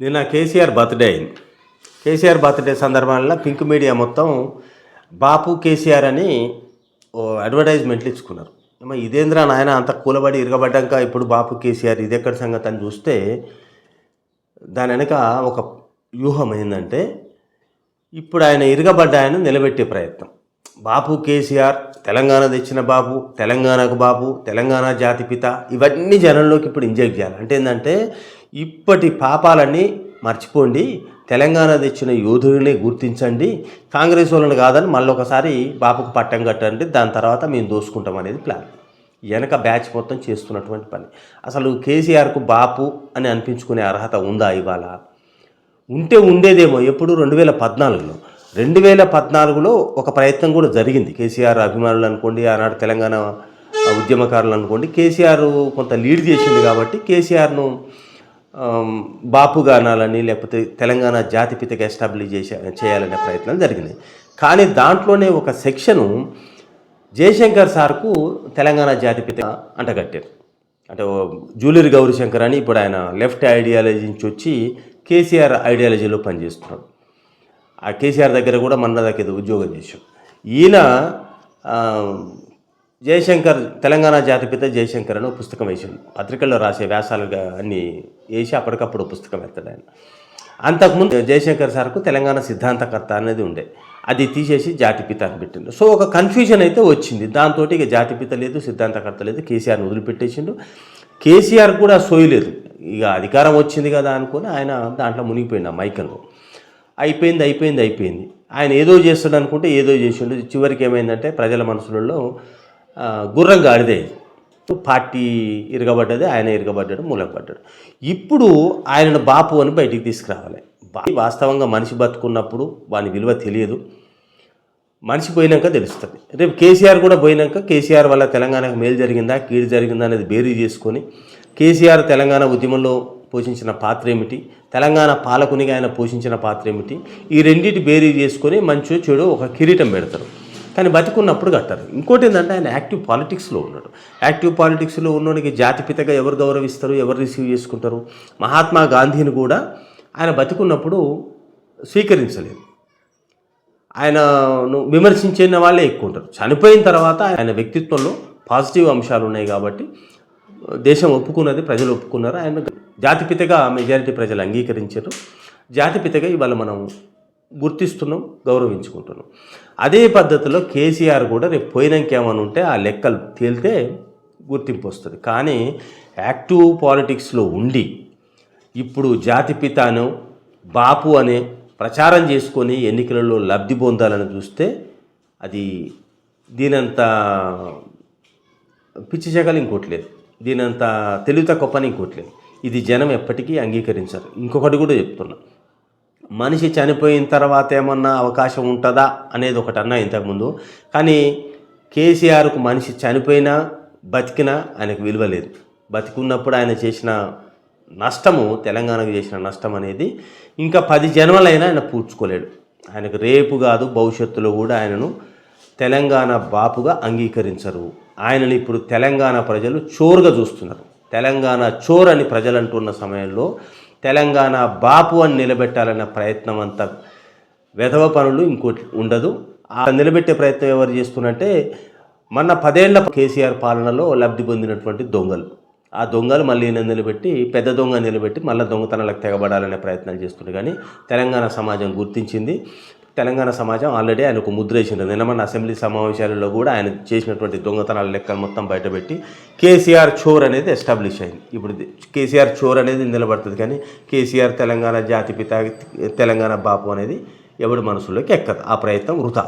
నిన్న కేసీఆర్ బర్త్డే అయింది. కేసీఆర్ బర్త్డే సందర్భంలో పింక్ మీడియా మొత్తం బాపు కేసీఆర్ అని ఓ అడ్వర్టైజ్మెంట్లు ఇచ్చుకున్నారు. ఇదేంద్రా నాయన అంత కూలబడి ఇరగబడ్డాక ఇప్పుడు బాపు కేసీఆర్ ఇది ఎక్కడ సంగతి అని చూస్తే దాని వెనక ఒక వ్యూహం ఏంటంటే ఇప్పుడు ఆయన ఇరగబడ్డ ఆయన నిలబెట్టే ప్రయత్నం. బాపు కేసీఆర్ తెలంగాణ తెచ్చిన బాబు తెలంగాణకు బాబు తెలంగాణ జాతిపిత ఇవన్నీ జనంలోకి ఇప్పుడు ఇంజెక్ట్ చేయాలి. అంటే ఏంటంటే ఇప్పటి పాపాలన్నీ మర్చిపోండి. తెలంగాణ తెచ్చిన యోధుడిని గుర్తించండి. కాంగ్రెస్ వాళ్ళని కాదని మళ్ళీ ఒకసారి బాపుకు పట్టం కట్టండి. దాని తర్వాత మేము దోసుకుంటాం అనేది ప్లాన్. వెనక బ్యాచ్ మొత్తం చేస్తున్నటువంటి పని. అసలు కేసీఆర్కు బాపు అని అనిపించుకునే అర్హత ఉందా ఇవాళ? ఉంటే ఉండేదేమో. ఎప్పుడు? రెండు వేల పద్నాలుగులో. రెండు వేల పద్నాలుగులో ఒక ప్రయత్నం కూడా జరిగింది. కేసీఆర్ అభిమానులు అనుకోండి ఆనాడు తెలంగాణ ఉద్యమకారులు అనుకోండి కేసీఆర్ కొంత లీడ్ చేసింది కాబట్టి కేసీఆర్ను బాపు గానాలని లేకపోతే తెలంగాణ జాతిపితగా ఎస్టాబ్లిష్ చేసే చేయాలనే ప్రయత్నం జరిగినాయి కానీ దాంట్లోనే ఒక సెక్షను జయశంకర్ సార్కు తెలంగాణ జాతిపిత అంటగట్టారు. అంటే ఓ జూలియర్ గౌరీశంకర్ అని ఇప్పుడు ఆయన లెఫ్ట్ ఐడియాలజీ నుంచి వచ్చి కేసీఆర్ ఐడియాలజీలో పనిచేస్తున్నాడు. ఆ కేసీఆర్ దగ్గర కూడా మన దగ్గర ఉద్యోగం చేశాం ఈయన జయశంకర్ తెలంగాణ జాతిపిత జయశంకర్ అని పుస్తకం వేసింది పత్రికల్లో రాసే వ్యాసాలుగా అన్ని వేసి అప్పటికప్పుడు పుస్తకం ఎత్తాడు ఆయన. అంతకుముందు జయశంకర్ సార్కు తెలంగాణ సిద్ధాంతకర్త అనేది ఉండే. అది తీసేసి జాతిపిత అని పెట్టిండు. సో ఒక కన్ఫ్యూజన్ అయితే వచ్చింది. దాంతో ఇక జాతిపిత లేదు సిద్ధాంతకర్త లేదు. కేసీఆర్ని వదిలిపెట్టేసిండు. కేసీఆర్ కూడా సోయలేదు ఇక అధికారం వచ్చింది కదా అనుకుని ఆయన దాంట్లో మునిగిపోయిండు ఆ మైకంలో. అయిపోయింది అయిపోయింది అయిపోయింది. ఆయన ఏదో చేస్తాడు అనుకుంటే ఏదో చేసిండు. చివరికి ఏమైందంటే ప్రజల మనసులలో గుర్రం గాడిదే పార్టీ ఇరగబడ్డది ఆయన ఇరగబడ్డాడు మూలకబడ్డాడు ఇప్పుడు ఆయనను బాపు అని బయటికి తీసుకురావాలి. వాస్తవంగా మనిషి బతుకున్నప్పుడు వాని విలువ తెలియదు. మనిషి పోయినాక తెలుస్తుంది. రేపు కేసీఆర్ కూడా పోయినాక కేసీఆర్ వల్ల తెలంగాణకు మేలు జరిగిందా కీడు జరిగిందా అనేది బేరీ చేసుకొని కేసీఆర్ తెలంగాణ ఉద్యమంలో పోషించిన పాత్ర ఏమిటి? తెలంగాణ పాలకునిగా ఆయన పోషించిన పాత్ర ఏమిటి? ఈ రెండింటి బేరీ చేసుకొని మంచో చెడు ఒక కిరీటం పెడతారు. కానీ బతికున్నప్పుడు కట్టారు. ఇంకోటి ఏంటంటే ఆయన యాక్టివ్ పాలిటిక్స్లో ఉన్నాడు. యాక్టివ్ పాలిటిక్స్లో ఉన్నోడికి జాతిపితగా ఎవరు గౌరవిస్తారు ఎవరు రిసీవ్ చేసుకుంటారు? మహాత్మా గాంధీని కూడా ఆయన బతికున్నప్పుడు స్వీకరించలేదు. ఆయనను విమర్శించిన వాళ్ళే ఎక్కువ ఉంటారు. చనిపోయిన తర్వాత ఆయన వ్యక్తిత్వంలో పాజిటివ్ అంశాలు ఉన్నాయి కాబట్టి దేశం ఒప్పుకున్నది ప్రజలు ఒప్పుకున్నారు. ఆయన జాతిపితగా మెజారిటీ ప్రజలు అంగీకరించారు. జాతిపితగా ఇవాళ మనం గుర్తిస్తున్నాం గౌరవించుకుంటున్నాం. అదే పద్ధతిలో కేసీఆర్ కూడా రేపు పోయినాక ఏమైనా ఉంటే ఆ లెక్కలు తేలితే గుర్తింపు వస్తుంది. కానీ యాక్టివ్ పాలిటిక్స్లో ఉండి ఇప్పుడు జాతిపితాను బాపు అనే ప్రచారం చేసుకొని ఎన్నికలలో లబ్ధి పొందాలని చూస్తే అది దీనంత పిచ్చి చెగలు ఇంకోటి లేదు. దీనంత తెలివి తక్కువ పని ఇంకోటి లేదు. ఇది జనం ఎప్పటికీ అంగీకరించరు. ఇంకొకటి కూడా చెప్తున్నా. మనిషి చనిపోయిన తర్వాత ఏమన్నా అవకాశం ఉంటుందా అనేది ఒకటి అన్నా ఇంతకుముందు. కానీ కేసీఆర్కు మనిషి చనిపోయినా బతికినా ఆయనకు విలువ లేదు. బతికున్నప్పుడు ఆయన చేసిన నష్టము తెలంగాణకు చేసిన నష్టం అనేది ఇంకా పది జన్మలైనా ఆయన పూడ్చుకోలేడు. ఆయనకు రేపు కాదు భవిష్యత్తులో కూడా ఆయనను తెలంగాణ బాపుగా అంగీకరించరు. ఆయనను ఇప్పుడు తెలంగాణ ప్రజలు చోరుగా చూస్తున్నారు. తెలంగాణ చోర్ అని ప్రజలు అంటున్న సమయంలో తెలంగాణ బాపు అని నిలబెట్టాలన్న ప్రయత్నం అంతా వెధవ పనులు ఇంకోటి ఉండదు. ఆ నిలబెట్టే ప్రయత్నం ఎవరు చేస్తున్నట్టే మన పదేళ్ళ కేసీఆర్ పాలనలో లబ్ధి పొందినటువంటి దొంగలు. ఆ దొంగలు మళ్ళీ నిలబెట్టి పెద్ద దొంగ నిలబెట్టి మళ్ళీ దొంగతనాలకు తెగబడాలనే ప్రయత్నాలు చేస్తుండే. కానీ తెలంగాణ సమాజం గుర్తించింది. తెలంగాణ సమాజం ఆల్రెడీ ఆయనకు ముద్ర వేసింది నిన్న అసెంబ్లీ సమావేశాలలో కూడా ఆయన చేసినటువంటి దొంగతనాల లెక్కలు మొత్తం బయటపెట్టి కేసీఆర్ చోర్ అనేది ఎస్టాబ్లిష్ అయింది. ఇప్పుడు కేసీఆర్ చోర్ అనేది నిలబడుతుంది కానీ కేసీఆర్ తెలంగాణ జాతిపిత తెలంగాణ బాపు అనేది ఎవడి మనసులోకి ఎక్కదు. ఆ ప్రయత్నం వృధా